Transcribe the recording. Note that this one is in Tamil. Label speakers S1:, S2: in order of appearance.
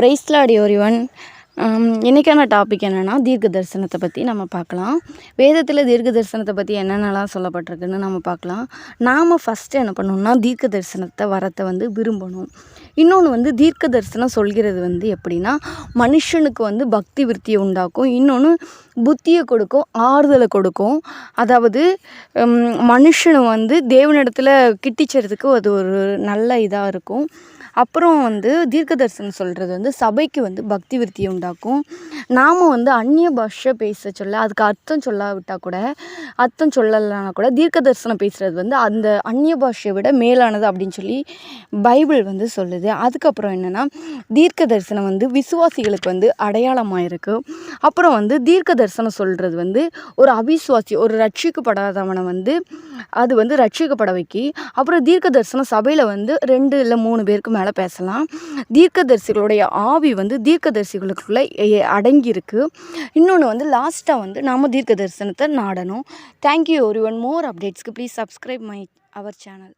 S1: பிரைஸ்லாடி ஒருவன் இன்றைக்கான டாபிக் என்னென்னா தீர்க்க தரிசனத்தை பற்றி நம்ம பார்க்கலாம். வேதத்தில் தீர்க்க தரிசனத்தை பற்றி என்னென்னலாம் சொல்லப்பட்டிருக்குன்னு நம்ம பார்க்கலாம். நாம் ஃபஸ்ட்டு என்ன பண்ணணும்னா தீர்க்க தரிசனத்தை வரத்தை வந்து விரும்பணும். இன்னொன்று வந்து தீர்க்க தரிசனம் சொல்கிறது வந்து எப்படின்னா மனுஷனுக்கு வந்து பக்தி விருத்தியை உண்டாக்கும். இன்னொன்று புத்தியை கொடுக்கும் ஆறுதலை கொடுக்கும். அதாவது மனுஷனை வந்து தேவனிடத்தில் கிட்டிச்சறதுக்கு அது ஒரு நல்ல இதாக இருக்கும். அப்புறம் வந்து தீர்க்க தரிசனம் சொல்கிறது வந்து சபைக்கு வந்து பக்தி விருத்தியை உண்டாக்கும். நாம் வந்து அந்நிய பாஷை பேச சொல்ல அதுக்கு அர்த்தம் சொல்லாவிட்டால் கூட அர்த்தம் சொல்லலைன்னா கூட தீர்க்க தரிசனம் பேசுகிறது வந்து அந்த அந்நிய பாஷையை விட மேலானது அப்படின்னு சொல்லி பைபிள் வந்து சொல்லுது. அதுக்கப்புறம் என்னென்னா தீர்க்க தரிசனம் வந்து விசுவாசிகளுக்கு வந்து அடையாளமாக இருக்குது அப்புறம் வந்து தீர்க்க தரிசனம் சொல்கிறது வந்து ஒரு அவிசுவாசி ஒரு ரட்சிக்கப்படாதவனை வந்து அது வந்து ரட்சிக்கப்பட வைக்கி அப்புறம் தீர்க்க தரிசனம் சபையில் வந்து ரெண்டு இல்லை மூணு பேருக்கு மேலே பேசலாம். தீர்க்க தரிசிகளுடைய ஆவி வந்து தீர்க்க தரிசிகளுக்குள்ளே அடங்கியிருக்கு. இன்னொன்று வந்து லாஸ்ட்டாக வந்து நாம் தீர்க்க தரிசனத்தை நாடணும். தேங்க்யூ ஒரு one more அப்டேட்ஸ்க்கு please subscribe my our channel